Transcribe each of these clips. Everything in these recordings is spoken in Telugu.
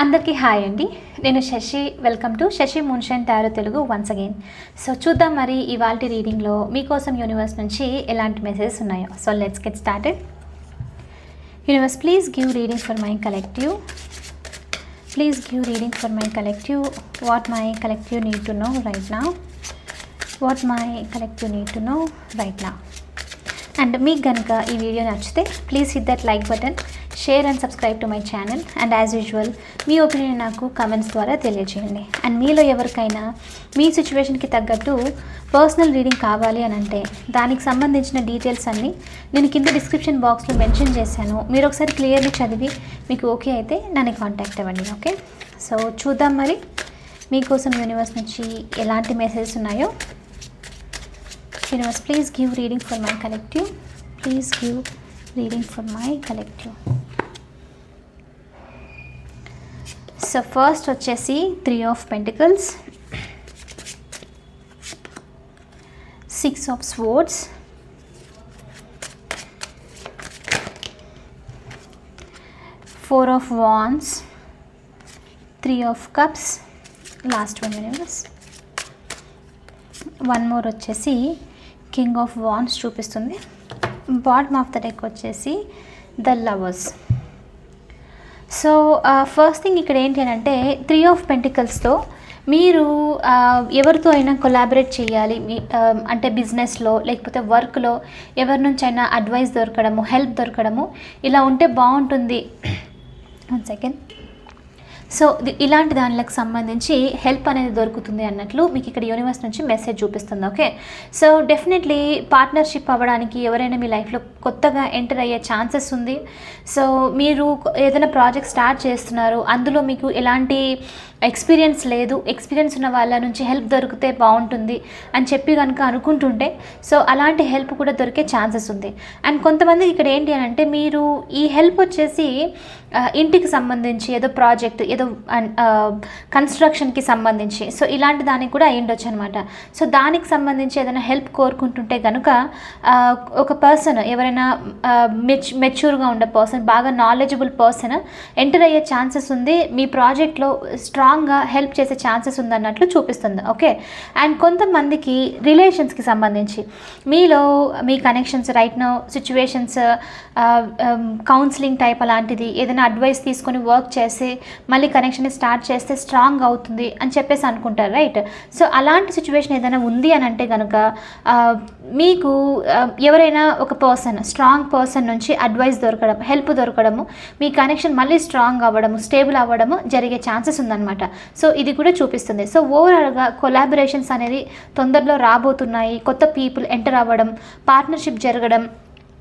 అందరికీ హాయ్ అండి. నేను Shashi. Welcome to Shashi మున్షన్ tarot Telugu once again so చూద్దాం మరి ఇవాళ రీడింగ్లో మీకోసం యూనివర్స్ నుంచి ఎలాంటి మెసేజెస్ ఉన్నాయో. So let's get started universe please give reading for my collective please give reading for my collective what my collective need to know right నా what my collective need to know right నా అండ్ మీకు కనుక ఈ వీడియో నచ్చితే please hit that like button share and subscribe to my channel and as usual me opinion నాకు కమెంట్స్ ద్వారా తెలియజేయండి. అండ్ మీలో ఎవరికైనా మీ సిచ్యువేషన్కి తగ్గట్టు పర్సనల్ రీడింగ్ కావాలి అని అంటే దానికి సంబంధించిన డీటెయిల్స్ అన్నీ నేను కింద డిస్క్రిప్షన్ బాక్స్లో మెన్షన్ చేశాను. మీరు ఒకసారి క్లియర్లీ చదివి మీకు ఓకే అయితే నన్ను కాంటాక్ట్ అవ్వండి ఓకే సో చూద్దాం మరి మీకోసం యూనివర్స్ నుంచి ఎలాంటి మెసేజెస్ ఉన్నాయో. Universe please give reading for my collective please give reading for my collective so first వచ్చేసి three of pentacles six of swords four of wands three of cups last one universe one more వచ్చేసి కింగ్ ఆఫ్ వాన్స్ చూపిస్తుంది. బాటమ్ ఆఫ్ ద డెక్ వచ్చేసి the lovers so first thing ఇక్కడ ఏంటి అని అంటే త్రీ ఆఫ్ పెంటికల్స్తో మీరు uh, ఎవరితో అయినా కొలాబరేట్ చేయాలి. మీ um, అంటే బిజినెస్లో లేకపోతే వర్క్లో ఎవరి నుంచి అయినా అడ్వైస్ దొరకడము హెల్ప్ దొరకడము ఇలా ఉంటే బాగుంటుంది. వన్ సెకండ్ సో ఇలాంటి దానిలకు సంబంధించి హెల్ప్ అనేది దొరుకుతుంది అన్నట్లు మీకు ఇక్కడ యూనివర్స్ నుంచి మెసేజ్ చూపిస్తుంది ఓకే సో డెఫినెట్లీ పార్ట్నర్షిప్ అవ్వడానికి ఎవరైనా మీ లైఫ్లో కొత్తగా ఎంటర్ అయ్యే ఛాన్సెస్ ఉంది. సో మీరు ఏదైనా ప్రాజెక్ట్ స్టార్ట్ చేస్తున్నారు అందులో మీకు ఎలాంటి ఎక్స్పీరియన్స్ లేదు ఎక్స్పీరియన్స్ ఉన్న వాళ్ళ నుంచి హెల్ప్ దొరికితే బాగుంటుంది అని చెప్పి కనుక అనుకుంటుంటే సో అలాంటి హెల్ప్ కూడా దొరికే ఛాన్సెస్ ఉంది. అండ్ కొంతమందికి ఇక్కడ ఏంటి అని అంటే మీరు ఈ హెల్ప్ వచ్చేసి ఇంటికి సంబంధించి ఏదో ప్రాజెక్ట్ ఏదో కన్స్ట్రక్షన్కి సంబంధించి సో ఇలాంటి దానికి కూడా అయ్యుండొచ్చు అనమాట సో దానికి సంబంధించి ఏదైనా హెల్ప్ కోరుకుంటుంటే కనుక ఒక పర్సన్ ఎవరైనా మెచ్ మెచ్యూర్గా ఉండే పర్సన్ బాగా నాలెడ్జబుల్ పర్సన్ ఎంటర్ అయ్యే ఛాన్సెస్ ఉంది. మీ ప్రాజెక్ట్లో స్ట్రాంగ్గా హెల్ప్ చేసే ఛాన్సెస్ ఉందన్నట్లు చూపిస్తుంది. ఓకే? అండ్ కొంతమందికి రిలేషన్స్కి సంబంధించి మీలో మీ connections right no situations counselling type అలాంటిది ఏదైనా అడ్వైస్ తీసుకొని వర్క్ చేసి మళ్ళీ కనెక్షన్ స్టార్ట్ చేస్తే స్ట్రాంగ్ అవుతుంది అని చెప్పేసి అనుకుంటారు రైట్? సో అలాంటి సిచ్యువేషన్ ఏదైనా ఉంది అని అంటే కనుక మీకు ఎవరైనా ఒక పర్సన్ స్ట్రాంగ్ పర్సన్ నుంచి అడ్వైస్ దొరకడం హెల్ప్ దొరకడము మీ కనెక్షన్ మళ్ళీ స్ట్రాంగ్ అవ్వడము స్టేబుల్ అవ్వడము జరిగే ఛాన్సెస్ ఉందన్నమాట. సో ఇది కూడా చూపిస్తుంది. సో ఓవరాల్గా కొలాబరేషన్స్ అనేది తొందరలో రాబోతున్నాయి. కొత్త పీపుల్ ఎంటర్ అవ్వడం పార్ట్నర్షిప్ జరగడం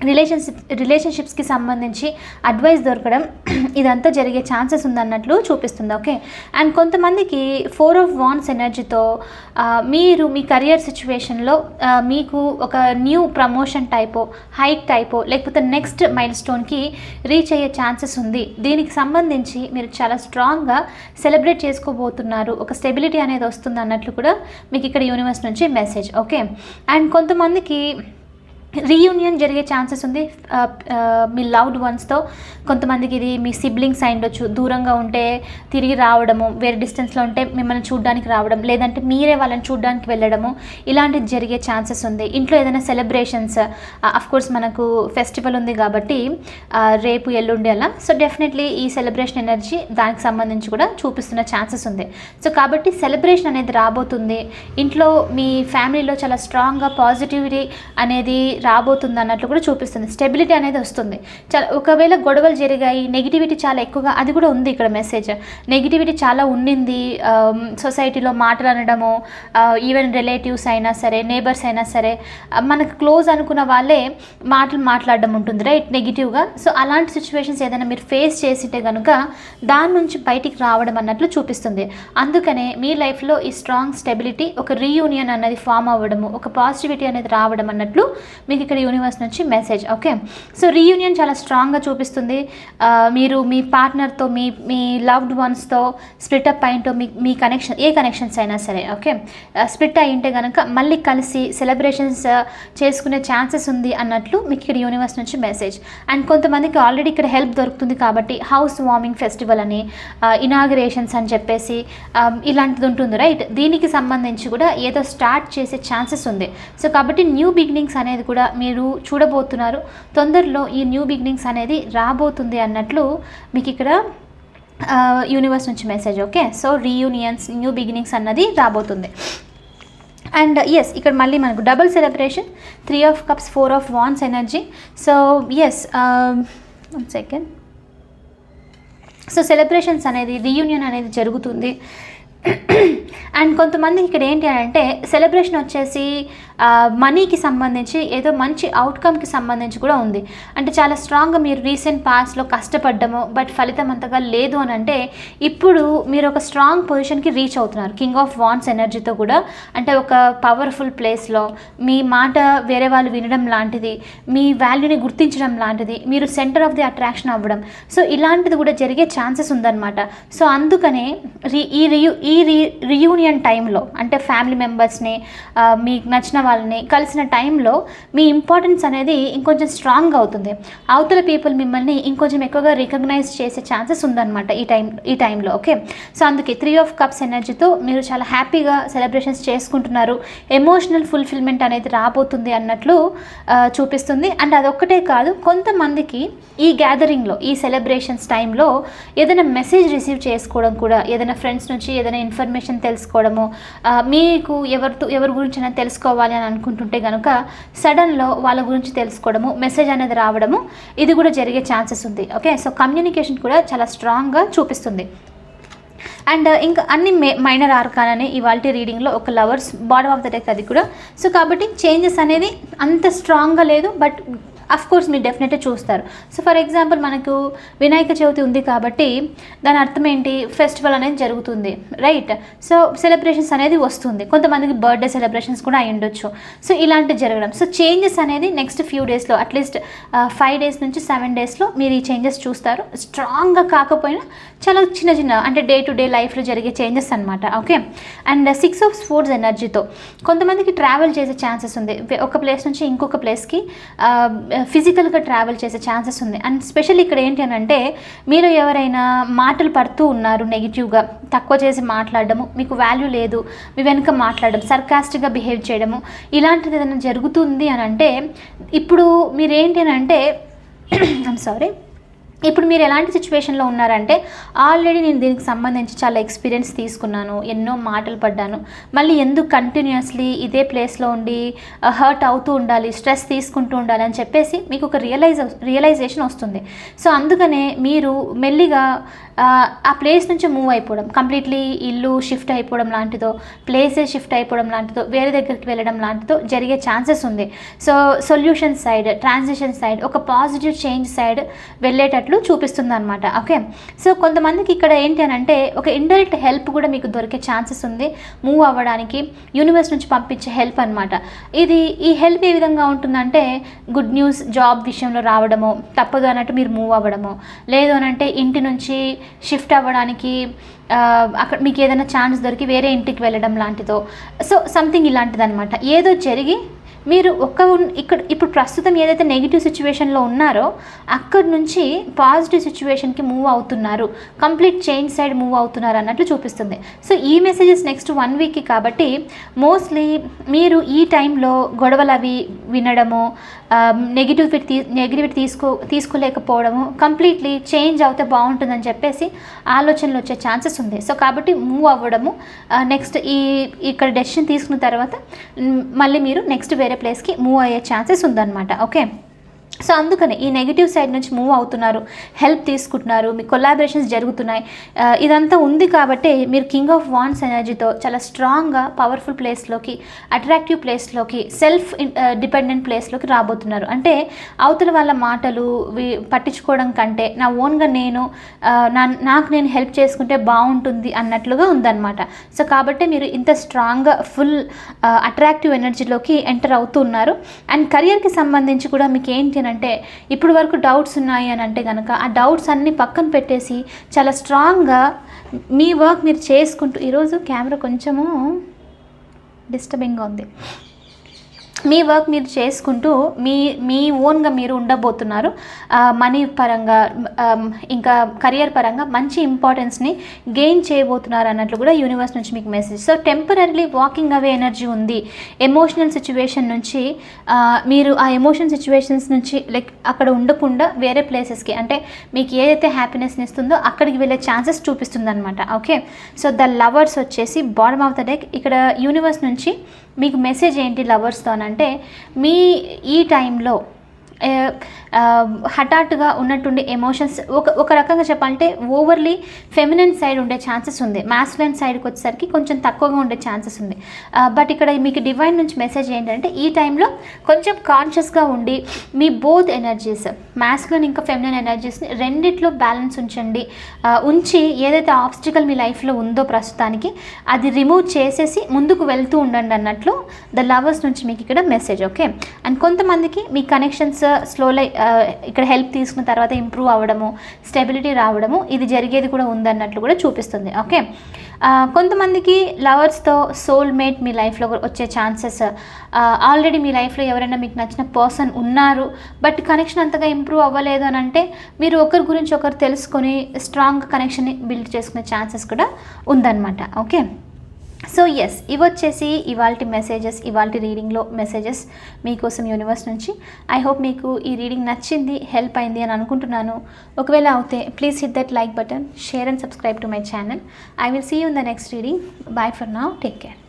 రిలేషన్షిప్ రిలేషన్షిప్స్కి సంబంధించి అడ్వైస్ దొరకడం ఇదంతా జరిగే ఛాన్సెస్ ఉందన్నట్లు చూపిస్తుంది ఓకే? అండ్ కొంతమందికి ఫోర్ ఆఫ్ వాన్స్ ఎనర్జీతో మీరు మీ కెరియర్ సిచ్యువేషన్లో మీకు ఒక న్యూ ప్రమోషన్ టైపో హైక్ టైపో లేకపోతే నెక్స్ట్ మైల్ స్టోన్కి రీచ్ అయ్యే ఛాన్సెస్ ఉంది. దీనికి సంబంధించి మీరు చాలా స్ట్రాంగ్గా సెలబ్రేట్ చేసుకోబోతున్నారు. ఒక స్టెబిలిటీ అనేది వస్తుంది అన్నట్లు కూడా మీకు ఇక్కడ యూనివర్స్ నుంచి మెసేజ్ ఓకే? అండ్ కొంతమందికి రీయూనియన్ జరిగే ఛాన్సెస్ ఉంది. మీ లవ్డ్ వన్స్తో కొంతమందికి ఇది మీ సిబ్లింగ్స్ అయి ఉండొచ్చు దూరంగా ఉంటే తిరిగి రావడము వేరే డిస్టెన్స్లో ఉంటే మిమ్మల్ని చూడడానికి రావడం లేదంటే మీరే వాళ్ళని చూడడానికి వెళ్ళడము ఇలాంటిది జరిగే ఛాన్సెస్ ఉంది. ఇంట్లో ఏదైనా సెలబ్రేషన్స్ కోర్స్ మనకు ఫెస్టివల్ ఉంది కాబట్టి రేపు ఎల్లుండి అలా. సో డెఫినెట్లీ ఈ సెలబ్రేషన్ ఎనర్జీ దానికి సంబంధించి కూడా చూపిస్తున్న ఛాన్సెస్ ఉంది. సో కాబట్టి సెలబ్రేషన్ అనేది రాబోతుంది. ఇంట్లో మీ ఫ్యామిలీలో చాలా స్ట్రాంగ్గా పాజిటివిటీ అనేది రాబోతుంది అన్నట్లు కూడా చూపిస్తుంది. స్టెబిలిటీ అనేది వస్తుంది. చాలా ఒకవేళ గొడవలు జరిగాయి నెగిటివిటీ చాలా ఎక్కువగా అది కూడా ఉంది ఇక్కడ మెసేజ్ నెగిటివిటీ చాలా ఉండింది సొసైటీలో మాటలు అనడము ఈవెన్ రిలేటివ్స్ అయినా సరే నేబర్స్ అయినా సరే uh, మనకు క్లోజ్ అనుకున్న వాళ్ళే మాటలు మాట్లాడడం ఉంటుంది రైట్ నెగిటివ్గా సో అలాంటి సిచ్యువేషన్స్ ఏదైనా మీరు ఫేస్ చేసింటే కనుక దాని నుంచి బయటికి రావడం అన్నట్లు చూపిస్తుంది. అందుకనే మీ లైఫ్లో ఈ స్ట్రాంగ్ స్టెబిలిటీ ఒక రీయూనియన్ అనేది ఫామ్ అవ్వడము ఒక పాజిటివిటీ అనేది రావడం అన్నట్లు మీకు ఇక్కడ యూనివర్స్ నుంచి మెసేజ్ ఓకే సో రీయూనియన్ చాలా స్ట్రాంగ్గా చూపిస్తుంది. మీరు మీ పార్ట్నర్తో మీ మీ లవ్డ్ వన్స్తో స్ప్లిట్ అప్ అయింటో మీ మీ కనెక్షన్ ఏ కనెక్షన్స్ అయినా సరే ఓకే స్ప్లిట్ అయి ఉంటే కనుక మళ్ళీ కలిసి సెలబ్రేషన్స్ చేసుకునే ఛాన్సెస్ ఉంది అన్నట్లు మీకు ఇక్కడ యూనివర్స్ నుంచి మెసేజ్ అండ్ కొంతమందికి ఆల్రెడీ ఇక్కడ హెల్ప్ దొరుకుతుంది కాబట్టి హౌస్ వార్మింగ్ ఫెస్టివల్ అని ఇనాగరేషన్స్ అని చెప్పేసి ఇలాంటిది ఉంటుంది రైట్ దీనికి సంబంధించి కూడా ఏదో స్టార్ట్ చేసే ఛాన్సెస్ ఉంది. సో కాబట్టి న్యూ బిగినింగ్స్ అనేది కూడా మీరు చూడబోతున్నారు. తొందరలో ఈ న్యూ బిగినింగ్స్ అనేది రాబోతుంది అన్నట్లు మీకు ఇక్కడ యూనివర్స్ నుంచి message okay so reunions new beginnings అన్నది రాబోతుంది. అండ్ ఎస్ ఇక్కడ మళ్ళీ మనకు double celebration three of cups four of wands energy so yes one second so celebrations అనేది రీయూనియన్ అనేది జరుగుతుంది. అండ్ కొంతమంది ఇక్కడ ఏంటి అని అంటే సెలబ్రేషన్ వచ్చేసి మనీకి సంబంధించి ఏదో మంచి అవుట్కమ్కి సంబంధించి కూడా ఉంది. అంటే చాలా స్ట్రాంగ్గా మీరు రీసెంట్ పాస్ట్లో కష్టపడ్డము బట్ ఫలితం అంతగా లేదు అని అంటే ఇప్పుడు మీరు ఒక స్ట్రాంగ్ పొజిషన్కి రీచ్ అవుతున్నారు. కింగ్ ఆఫ్ వాన్స్ ఎనర్జీతో కూడా. అంటే ఒక పవర్ఫుల్ ప్లేస్లో మీ మాట వేరే వాళ్ళు వినడం లాంటిది మీ వాల్యూని గుర్తించడం లాంటిది మీరు సెంటర్ ఆఫ్ ది అట్రాక్షన్ అవ్వడం. సో ఇలాంటిది కూడా జరిగే ఛాన్సెస్ ఉందన్నమాట. సో అందుకనే రీ ఈ రియూ ఈ రీ రియూనియన్ టైంలో అంటే ఫ్యామిలీ మెంబర్స్ని మీకు నచ్చిన వాళ్ళని కలిసిన టైంలో మీ ఇంపార్టెన్స్ అనేది ఇంకొంచెం స్ట్రాంగ్ అవుతుంది. అవతల పీపుల్ మిమ్మల్ని ఇంకొంచెం ఎక్కువగా రికగ్నైజ్ చేసే ఛాన్సెస్ ఉందన్నమాట ఈ టైం ఈ టైంలో ఓకే? సో అందుకే త్రీ ఆఫ్ కప్స్ ఎనర్జీతో మీరు చాలా హ్యాపీగా సెలబ్రేషన్స్ చేసుకుంటున్నారు. ఎమోషనల్ ఫుల్ఫిల్మెంట్ అనేది రాబోతుంది అన్నట్లు చూపిస్తుంది. అండ్ అదొక్కటే కాదు కొంతమందికి ఈ గ్యాదరింగ్లో ఈ సెలబ్రేషన్స్ టైంలో ఏదైనా మెసేజ్ రిసీవ్ చేసుకోవడం కూడా ఏదైనా ఫ్రెండ్స్ నుంచి ఏదైనా ఇన్ఫర్మేషన్ తెలుసుకోవడము మీకు ఎవరితో ఎవరి గురించి తెలుసుకోవాలి అని అనుకుంటుంటే కనుక సడన్లో వాళ్ళ గురించి తెలుసుకోవడము మెసేజ్ అనేది రావడము ఇది కూడా జరిగే ఛాన్సెస్ ఉంది. ఓకే? సో కమ్యూనికేషన్ కూడా చాలా స్ట్రాంగ్గా చూపిస్తుంది. అండ్ ఇంకా అన్ని మే మైనర్ ఆర్కాన్ అని ఇవాళ రీడింగ్లో ఒక lovers bottom of the deck అది కూడా. సో కాబట్టి చేంజెస్ అనేది అంత స్ట్రాంగ్గా లేదు బట్ అఫ్ కోర్స్ మీరు డెఫినెట్గా చూస్తారు. సో ఫర్ ఎగ్జాంపుల్ మనకు వినాయక చవితి ఉంది కాబట్టి దాని అర్థం ఏంటి? ఫెస్టివల్ అనేది జరుగుతుంది రైట్ సో సెలబ్రేషన్స్ అనేది వస్తుంది. కొంతమందికి బర్త్డే సెలబ్రేషన్స్ కూడా అయి ఉండొచ్చు. సో ఇలాంటివి జరగడం. సో చేంజెస్ అనేది నెక్స్ట్ ఫ్యూ డేస్లో అట్లీస్ట్ ఫైవ్ డేస్ నుంచి సెవెన్ డేస్లో మీరు ఈ చేంజెస్ చూస్తారు. స్ట్రాంగ్గా కాకపోయినా చాలా చిన్న చిన్న అంటే డే టు డే లైఫ్లో జరిగే చేంజెస్ అనమాట okay and six of swords ఎనర్జీతో కొంతమందికి ట్రావెల్ చేసే ఛాన్సెస్ ఉంది. ఒక ప్లేస్ నుంచి ఇంకొక ప్లేస్కి ఫిజికల్గా ట్రావెల్ చేసే ఛాన్సెస్ ఉంది. అండ్ స్పెషల్ ఇక్కడ ఏంటి అని అంటే మీరు ఎవరైనా మాటలు పడుతూ ఉన్నారు నెగిటివ్గా తక్కువ చేసి మాట్లాడడము మీకు వాల్యూ లేదు మీ వెనుక మాట్లాడడం సర్కాస్టిక్గా బిహేవ్ చేయడము ఇలాంటిది ఏదైనా జరుగుతుంది అని అంటే ఇప్పుడు మీరేంటి అని అంటే ఐమ్ సారీ ఇప్పుడు మీరు ఎలాంటి సిచ్యువేషన్లో ఉన్నారంటే ఆల్రెడీ నేను దీనికి సంబంధించి చాలా ఎక్స్పీరియన్స్ తీసుకున్నాను ఎన్నో మాటలు పడ్డాను. మళ్ళీ ఎందుకు కంటిన్యూస్లీ ఇదే ప్లేస్లో ఉండి uh, హర్ట్ అవుతూ ఉండాలి స్ట్రెస్ తీసుకుంటూ ఉండాలి అని చెప్పేసి మీకు ఒక రియలైజ్ రియలైజేషన్ వస్తుంది. సో అందుకనే మీరు మెల్లిగా ఆ, ప్లేస్ నుంచి మూవ్ అయిపోవడం కంప్లీట్లీ ఇల్లు షిఫ్ట్ అయిపోవడం లాంటిదో ప్లేసే షిఫ్ట్ అయిపోవడం లాంటిదో వేరే దగ్గరికి వెళ్ళడం లాంటిదో జరిగే ఛాన్సెస్ ఉంది. So solution side transition side ఒక పాజిటివ్ చేంజ్ సైడ్ వెళ్ళేటట్లు చూపిస్తుంది అనమాట ఓకే సో కొంతమందికి ఇక్కడ ఏంటి అని అంటే ఒక ఇండైరెక్ట్ హెల్ప్ కూడా మీకు దొరికే ఛాన్సెస్ ఉంది. మూవ్ అవ్వడానికి యూనివర్స్ నుంచి పంపించే హెల్ప్ అనమాట ఇది ఈ హెల్ప్ ఏ విధంగా ఉంటుందంటే గుడ్ న్యూస్ జాబ్ విషయంలో రావడమో తప్పదు అన్నట్టు మీరు మూవ్ అవ్వడమో లేదు అని అంటే ఇంటి నుంచి షిఫ్ట్ అవ్వడానికి అక్కడ మీకు ఏదైనా ఛాన్స్ దొరికి వేరే ఇంటికి వెళ్ళడం లాంటిదో. సో సంథింగ్ ఇలాంటిదనమాట ఏదో జరిగి మీరు ఒక్క ఇక్కడ ఇప్పుడు ప్రస్తుతం ఏదైతే నెగిటివ్ సిచ్యువేషన్లో ఉన్నారో అక్కడి నుంచి పాజిటివ్ సిచ్యువేషన్కి మూవ్ అవుతున్నారు. కంప్లీట్ చేంజ్ సైడ్ మూవ్ అవుతున్నారు అన్నట్లు చూపిస్తుంది. సో ఈ మెసేజెస్ నెక్స్ట్ వన్ వీక్కి కాబట్టి మోస్ట్లీ మీరు ఈ టైంలో గొడవలు అవి వినడము నెగిటివ్ తీ నెగిటివిటీ తీసుకో తీసుకోలేకపోవడము కంప్లీట్లీ చేంజ్ అవుతే బాగుంటుందని చెప్పేసి ఆలోచనలు వచ్చే ఛాన్సెస్ ఉంది. సో కాబట్టి మూవ్ అవ్వడము నెక్స్ట్ ఈ ఇక్కడ డెసిషన్ తీసుకున్న తర్వాత మళ్ళీ మీరు నెక్స్ట్ వేరే ప్లేస్కి మూవ్ అయ్యే ఛాన్సెస్ ఉందన్నమాట. ఓకే? సో అందుకని ఈ నెగిటివ్ సైడ్ నుంచి మూవ్ అవుతున్నారు. హెల్ప్ తీసుకుంటున్నారు. మీ కొలాబరేషన్స్ జరుగుతున్నాయి. ఇదంతా ఉంది కాబట్టి మీరు కింగ్ ఆఫ్ వాన్స్ ఎనర్జీతో చాలా స్ట్రాంగ్గా పవర్ఫుల్ ప్లేస్లోకి అట్రాక్టివ్ ప్లేస్లోకి సెల్ఫ్ డిపెండెంట్ ప్లేస్లోకి రాబోతున్నారు. అంటే అవతల వాళ్ళ మాటలు పట్టించుకోవడం కంటే నా ఓన్గా నేను నా నాకు నేను హెల్ప్ చేసుకుంటే బాగుంటుంది అన్నట్లుగా ఉందన్నమాట. సో కాబట్టి మీరు ఇంత స్ట్రాంగ్గా ఫుల్ అట్రాక్టివ్ ఎనర్జీలోకి ఎంటర్ అవుతున్నారు అండ్ కెరియర్కి సంబంధించి కూడా మీకు ఏంటి అని అంటే ఇప్పుడు వరకు డౌట్స్ ఉన్నాయి అని అంటే కనుక ఆ డౌట్స్ అన్నీ పక్కన పెట్టేసి చాలా స్ట్రాంగ్గా మీ వర్క్ మీరు చేసుకుంటూ ఈరోజు కెమెరా కొంచెము డిస్టర్బింగ్గా ఉంది. మీ వర్క్ మీరు చేసుకుంటూ మీ మీ ఓన్గా మీరు ఉండబోతున్నారు. మనీ పరంగా ఇంకా కెరియర్ పరంగా మంచి ఇంపార్టెన్స్ని గెయిన్ చేయబోతున్నారు అన్నట్లు కూడా యూనివర్స్ నుంచి మీకు message. So temporary walking away energy ఉంది. ఎమోషనల్ సిచ్యువేషన్ నుంచి మీరు ఆ ఎమోషన్ సిచ్యువేషన్స్ నుంచి లైక్ అక్కడ ఉండకుండా వేరే ప్లేసెస్కి అంటే మీకు ఏదైతే హ్యాపీనెస్ని ఇస్తుందో అక్కడికి వెళ్ళే ఛాన్సెస్ చూపిస్తుంది అనమాట ఓకే? సో ద లవర్స్ వచ్చేసి బాటమ్ ఆఫ్ ద డెక్. ఇక్కడ యూనివర్స్ నుంచి మీకు మెసేజ్ ఏంటి లవర్స్తో అంటే మీ ఈ టైంలో హఠాత్తుగా ఉన్నట్టుండి ఎమోషన్స్ ఒక ఒక రకంగా చెప్పాలంటే ఓవర్లీ ఫెమినన్ సైడ్ ఉండే ఛాన్సెస్ ఉంది. మ్యాస్కులైన్ సైడ్కి వచ్చేసరికి కొంచెం తక్కువగా ఉండే ఛాన్సెస్ ఉంది. బట్ ఇక్కడ మీకు డివైన్ నుంచి మెసేజ్ ఏంటంటే ఈ టైంలో కొంచెం కాన్షియస్గా ఉండి మీ బోత్ ఎనర్జీస్ మ్యాస్కులైన్ ఇంకా ఫెమినైన్ ఎనర్జీస్ని రెండిట్లో బ్యాలెన్స్ ఉంచండి. ఉంచి ఏదైతే ఆబ్స్టికల్ మీ లైఫ్లో ఉందో ప్రస్తుతానికి అది రిమూవ్ చేసేసి ముందుకు వెళ్తూ ఉండండి అన్నట్లు ద లవర్స్ నుంచి మీకు ఇక్కడ మెసేజ్ ఓకే అండ్ కొంతమందికి మీ కనెక్షన్స్ స్లోలై ఇక్కడ హెల్ప్ తీసుకున్న తర్వాత ఇంప్రూవ్ అవ్వడము స్టెబిలిటీ రావడము ఇది జరిగేది కూడా ఉందన్నట్లు కూడా చూపిస్తుంది. ఓకే? కొంతమందికి లవర్స్తో సోల్మేట్ మీ లైఫ్లో వచ్చే ఛాన్సెస్ ఆల్రెడీ మీ లైఫ్లో ఎవరైనా మీకు నచ్చిన పర్సన్ ఉన్నారు బట్ కనెక్షన్ అంతగా ఇంప్రూవ్ అవ్వలేదు అని అంటే మీరు ఒకరి గురించి ఒకరు తెలుసుకొని స్ట్రాంగ్ కనెక్షన్ని బిల్డ్ చేసుకునే ఛాన్సెస్ కూడా ఉందన్నమాట. ఓకే? సో ఎస్ ఇవి వచ్చేసి ఇవాళ మెసేజెస్ ఇవాళ రీడింగ్లో మెసేజెస్ మీకోసం యూనివర్స్ నుంచి. ఐ హోప్ మీకు ఈ రీడింగ్ నచ్చింది హెల్ప్ అయింది అని అనుకుంటున్నాను. ఒకవేళ అవుతే please hit that like button share and subscribe to my channel I will see you in the next reading bye for now take care